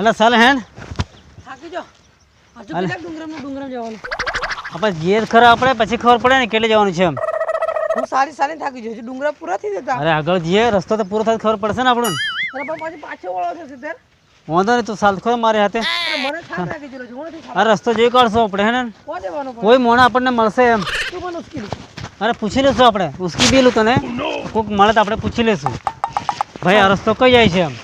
એટલે ચાલ હેન. થાકી જો. હજુ ડુંગરામ જવાનું? આપણે જ ખરા આપણે પછી ખબર પડે ને કેટલે જવાનું છે એમ. હું સારી સારી થાકી જઉં છું ડુંગરા પૂરા થઈ જતા. અરે આગળ જઈએ રસ્તો તો પૂરો થાય ખબર પડશે ને આપણને. અરે પણ પાછી પાછો વળો છે સિદ્ધેર વાંધો નહીં તું સાલ ખરો મારે હાથે. મને થાક લાગી છે રસ્તો જોઈ કાઢશો આપણે હે ને કોઈ મોણા આપણને મળશે એમ. તું અરે પૂછી લેશું આપણે. ઉસકી બેલું તને. કોઈક મળે તો આપણે પૂછી લેશું. ભાઈ આ રસ્તો કઈ જાય છે એમ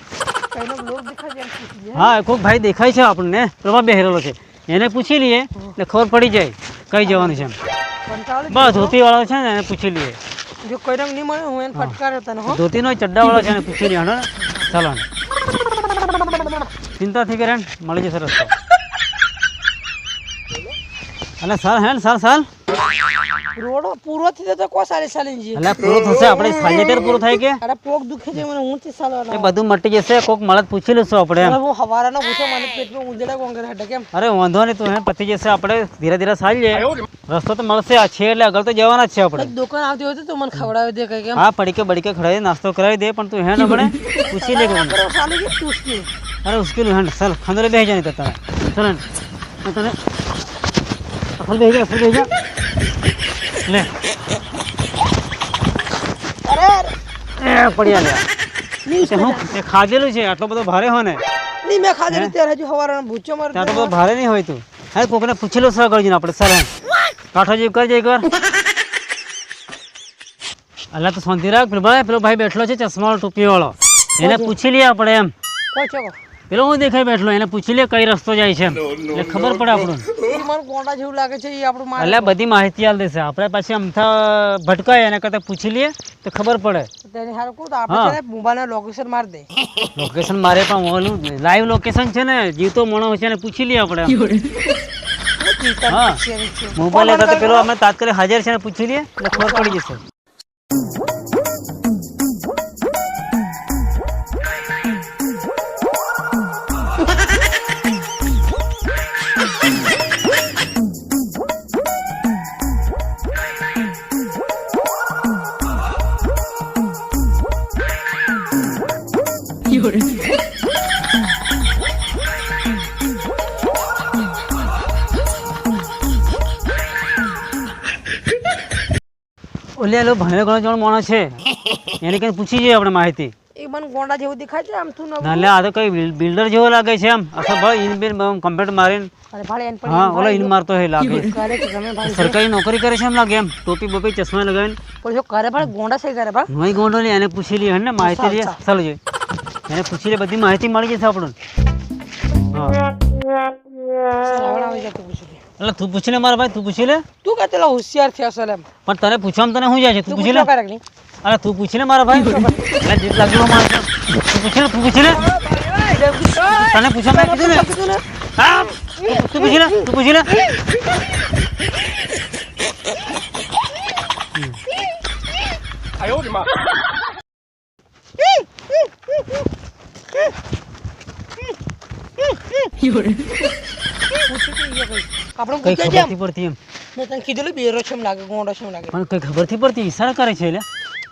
કઈનો લોક દેખાય છે એમ પૂછી લે. હા કોઈક ભાઈ દેખાય છે આપણને પ્રભા બેહરેલો છે. એને પૂછી લઈએ એટલે ખબર પડી જાય કઈ જવાનું છે બસ ધોતી વાળો છે ને એને પૂછી લઈએ. જો કોઈ રંગ નહીં મળે હું એને ફટકાર્યો તને હો. ધોતીનો ચડ્ડાવાળો છે એને પૂછી લઈએ ચાલો. ચિંતા થઈ કરે મળી જશે રસ્તો. અને સાલ હે સાલ સાલ. રોડ પૂરો થઈ જતો કો સારી સાલી જઈએ એટલે પૂરો થશે? આપણે સાંજે ત્યારે પૂરો થાય કે? અરે પોક દુખે છે મને હું થી એ સાલવાનો બધું મટી જશે કોક મળે તો પૂછી લેશું આપણે. એમ અરે હું હવારાનો પૂછો મને પેટમાં ઉંદરડા કોણ કરે હટે કેમ? અરે વાંધો નહીં તું હે પતી જશે આપણે ધીરે ધીરે સારી રસ્તો તો મળશે આ છે એટલે આગળ તો જવાના જ છે આપણે. એક દુકાન આવતી હોય તો તું મને ખવડાવી દે કઈ કેમ? હા પડીકે બડીકે ખડાવી નાસ્તો કરાવી દે પણ તું હે ને બને પૂછી લે કોણ. કરો સાલી કે તું ઉસકી અરે ઉશ્કેલ હે ચાલ ખંદરે બેસી જા નહીં તો તને ચાલ ને. હું તને અફલ બેસી જા અફલ બેસી જા. લે અરે પડ્યા લે. તે હું તે ખાધેલું છે આટલો બધો ભારે હો ને. ની મેં ખાધેલું ત્યારે હજુ હવારાનો ભૂચો મારે ત્યાં તો બધો ભારે નહીં હોય તું. હા કોકને પૂછેલો સર કરજો આપણે સર કાઠો જીવ કરજે એકવાર અલ્લા તો શાંતિ રાખ. પેલો ભાઈ પેલો ભાઈ બેઠલો છે ચશ્મા ટોપી વાળો એને પૂછી લઈએ આપણે એમ. કોઈ છો પેલો હું દેખાય બેઠલો એને પૂછી લે કઈ રસ્તો જાય છે એટલે ખબર પડે આપણને. મને ગોંડા જેવું લાગે છે એ આપણું એટલે બધી માહિતી આલ દેશે. આપણે પાછી અમથા ભટકાય એને કરતા પૂછી લઈએ તો ખબર પડે. તેની હારું કહું તો આપણે મોબાઈલના લોકેશન મારી દે. લોકેશન મારે પણ ઓલું લાઈવ લોકેશન છે ને જીવતો મોણો છે ને પૂછી લઈએ આપણે. હા. મોબાઈલ કરતા પેલો અમે તાત્કાલિક હાજર છે ને પૂછી લઈએ એટલે ખબર પડી જશે. ઓલે એલો ભણેલો ઘણો જણ માણસ છે એને કઈ પૂછી જઈએ આપણે માહિતી એ ગોંડા જેવું દેખાય છે આમ તું નવું. એટલે આ તો કઈ બિલ્ડર જેવો લાગે છે એમ અસર ભાઈ ઇન બિન કમ્પ્લીટ મારીને. અરે ભાઈ એન પણ હા ઓલો ઇન મારતો હે લાગે. સરકારી નોકરી કરે છે એમ લાગે એમ. ટોપી બોપી ચશ્મા લગાવીને. પણ જો કરે ભાડે ગોંડા છે કરે ભાઈ. નોઈ ગોંડો લે એને પૂછી લઈએ ને માહિતી લે ચાલો જોઈએ. એને પૂછી લે બધી માહિતી મળી જશે આપણને. એટલે તું પૂછી લે મારા ભાઈ તું પૂછી લે. તું કે પેલા હોશિયાર થયો છે પણ તને પૂછવામાં તને શું જાય છે? તું પૂછી લે. નહીં? અરે તું પૂછી લે મારા ભાઈ. એટલે જીત લાગ્યો મારે. તું પૂછી લે તું પૂછી લે તને પૂછવા મેં કીધું ને. હા? તું- તું પૂછી લે તું પૂછી લે આપણે કઈ પૂછ્યા ખબરથી પડતી એમ. મેં તને કીધેલું બેરો છે એમ લાગે ગોંડો છે એમ લાગે. પણ કઈ ખબરથી પડતી? ઈશારા કરે છે એટલે.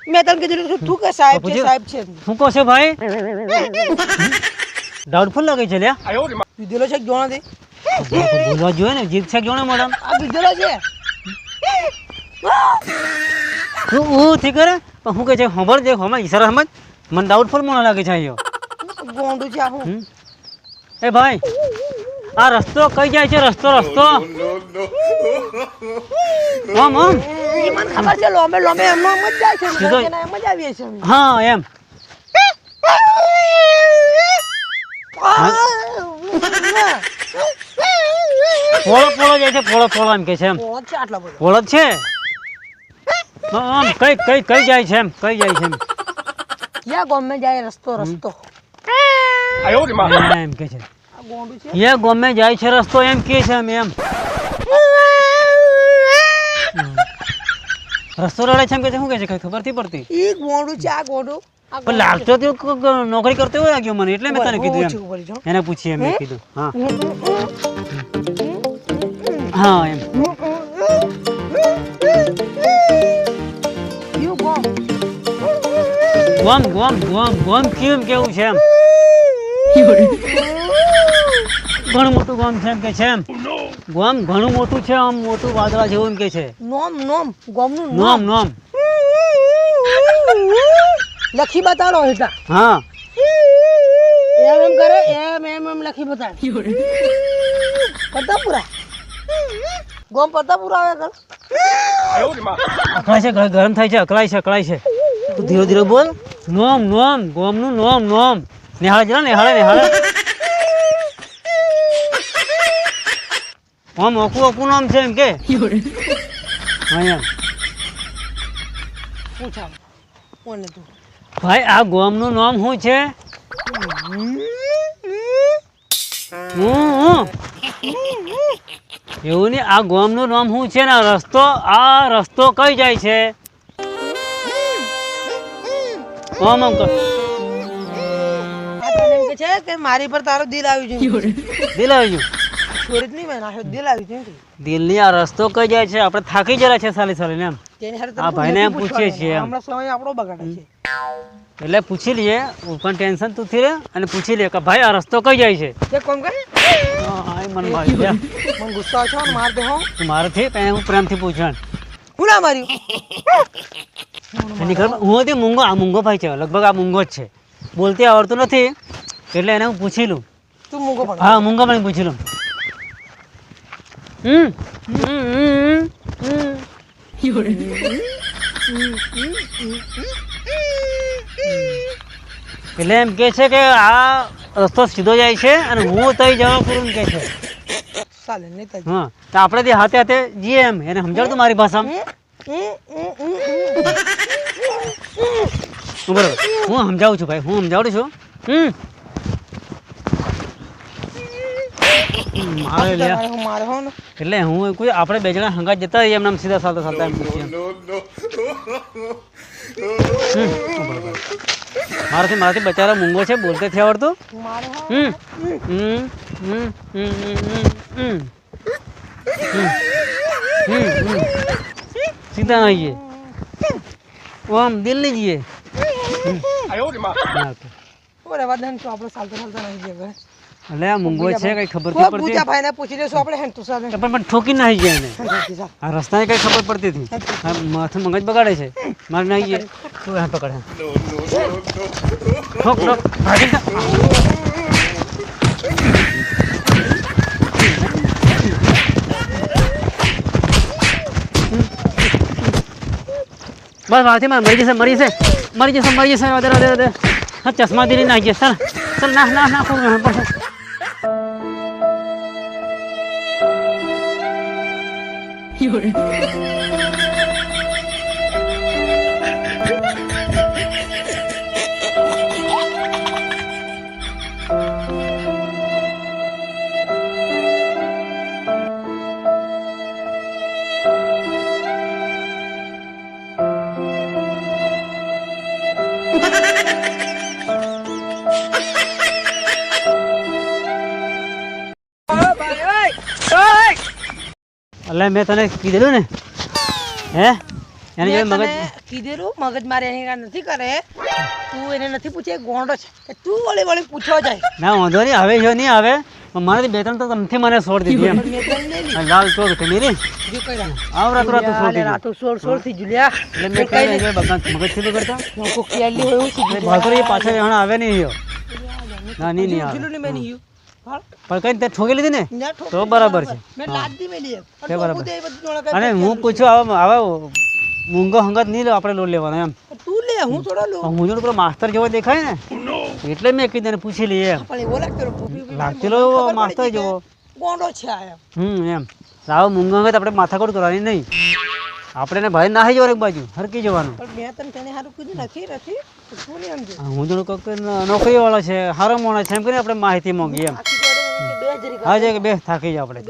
મેં તને કીધું કે તું કે સાહેબ છે સાહેબ છે શું કહો છે ભાઈ? ડાઉટફુલ લાગે છે લ્યા. દીધેલો છે કે જોણા દે બોલવા જોઈએ ને જીત છે જોણા મેડમ આ કીધેલો છે? તું હું થી કરે? પણ હું કે છે? ખબર દે ખબર ઈશારા સમજ. મને ડાઉટફુલ મને લાગે છે આયો ગોંડું છે હું. હમ? એ ભાઈ આ રસ્તો કઈ જાય છે? રસ્તો રસ્તો. આમ આમ. મને ખબર છે લોમે લોમે એમ એમ જ જાય છે એમ જ આવીએ છીએ હા એમ. પોળો પોળો જાય છે પોળો પોળો એમ કે છે એમ. કોણ છે આટલા બધો. પોળો જ છે? હા, આમ કઈ કઈ કઈ જાય છે એમ કઈ જાય છે એમ. યા ગમે જાય રસ્તો રસ્તો. એમ કે છે છે. એ ગમે જાય છે રસ્તો એમ કે છે એમ એમ. રસ્તો રડે છે એમ કે છે શું કે છે કઈ ખબરથી પડતી. ઈ ગોંડું છે આ ગોંડું. આ પણ લાગતો તો કોક નોકરી કરતો હોય લાગ્યો મને એટલે મેં તને કીધું ઓછું એમ બોલી જાઉં. એને પૂછી એમ મેં કીધું. હા. ગોંડું. હા એમ. યું ગોમ. ગોમ ગોમ ગોમ ગોમ કેમ કેવું છે એમ? ઘણું મોટું ગામ છે એમ કે છે એમ? ગામ ઘણું મોટું છે આમ મોટું વાદળા જેવું એમ કે છે. નોમ નોમ ગોમનું નોમ નોમ. લખી બતાડો હેઠા. હા. એમ એમ કરે એમ એમ એમ લખી બતાડ. પ્રતાપપુરા ગોમ પ્રતાપપુરા આવે કર અકળાય છે ગરમ થાય છે અકળાય છે અકળાય છે. તું ધીરે ધીરે બોલ. નોમ નોમ ગોમનું નોમ નોમ. નિહાળે જરા નિહાળે નિહાળે. આમ ઓકું ઓકું નામ છે એમ કે? એમ? પૂછા કોને તું? ભાઈ આ ગોમનું નામ શું છે? એવું નહીં આ ગોમનું નામ શું છે ને? આ રસ્તો આ રસ્તો કઈ જાય છે? આમ આમ કે મારી પર તારો દિલ આવ્યું છે દિલ આવી મેં દિલ છે દિલની આ રસ્તો કઈ જાય છે? આપણે થાકી જરા છે સાલી સાલી એમ. આ ભાઈને એમ પૂછીએ છીએ એમ. સમય આપણો બગાડે છે. એટલે પૂછી લઈએ પણ ટેન્શન તું થી અને પૂછી લે કે ભાઈ આ રસ્તો કઈ જાય છે? તે કોમ કરે? હા, હા, મારી દે. મને ગુસ્સો આવે છે માર દે હો. હું પ્રેમથી પૂછણ. હું માર્યું? એની હું મૂંગો આ મૂંગો ભાઈ છે લગભગ આ મૂંગો જ છે. બોલતી આવડતું નથી એટલે એને હું પૂછી લઉં. તું હા મૂંગો પણ પૂછી લઉં. હમ. હમ, હમ, હમ. એટલે એમ કે છે કે આ રસ્તો સીધો જાય છે અને હું તઈ જવા કરું કે છે. ચાલે નહીં હા તો આપણે તે હાથે હાથે જઈએ એમ. એને સમજાવતું મારી ભાષામાં. બરાબર. હું સમજાવું છું ભાઈ હું સમજાવું છું? હમ. મારે લ્યા. એટલે હું કોઈ આપણે બે જણા હંગા જતા રહીએ એમને સીધા સાલતા સાલતા એમ પૂછીએ મારાથી મારાથી બચારા મૂંગો છે બોલતે થયા આવડતું. હમ. હમ હમ હમ હમ સીધા આવીએ. ઓમ દિલ્હી જઈએ. ઓરે વાદન તો આપણો સાલતા સાલતા નહીં જઈએ એટલે આ મુંગો છે કઈ ખબર પડતી? પૂજા ભાઈને પૂછી લેશું આપણે હેન તું ચાલે પણ પણ ઠોકી ના ગયા ને. આ રસ્તાની કઈ ખબર પડતી હતી? માથું મગજ બગાડે છે. મારે ના આવીએ તું હા પકડ. ઠોક ઠોક. ભાગી. બસ વાથી માં મરી જશે મરી જશે. મરી જશે મરી જશે. વધારે વધે વધે હા ચશ્મા દીને નાખીએ સર સર ના ના ના કોઈ フフフ。એટલે મેં તને કીધેલું ને. હે? એને જો મગજ કીધેલું મગજ મારે અહીં નથી કરે. તું એને નથી પૂછે ગોંડો છે. કે તું વળી વળી પૂછવા જાય. ના વાંધો નહીં હવે જો નહીં આવે મારાથી બે ત્રણ તો તમથી મને છોડ દીધી એમ. લાલ ચોક કઈ રાખ. આવ રાત રાત છોડ દીધી. રાત સોળ સોળથી જુલિયા એટલે મેં કઈ નહીં. બગા મગજથી કરતા. લોકો કેલી હોય એવું સીધું પાછળ હણ આવે નહીં યો ના નહીં નહીં આવે. જુલું ને મેં નહીં. પણ કઈ તે ઠોકી લીધી ને? તો બરાબર છે. તે બરાબર. અને હું પૂછું આવા આવા મૂંગો હંગત નહીં આપણે લોન લેવાનો એમ. તું લે હું થોડો લઉં હું જોડે પેલો માસ્તર જેવો દેખાય ને? એટલે મેં કીધું પૂછી લઈએ લાગતેલો એવો માસ્તર જેવો. ગોંડો છે આ હમ એમ. આવો મૂંગો હંગત આપણે માથાકોટ કરવાની નહીં. આપણે ભાઈ નાહી જવાનું એક બાજુ હરકી જવાનું. પણ મેં તને તેને સારું કીધું નથી નથી. હું જોડે કોઈક નોકરી વાળો છે માણસ છે એમ કરીને આપણે માહિતી માંગીએ એમ. હા કે બે થાકી જાય આપણે.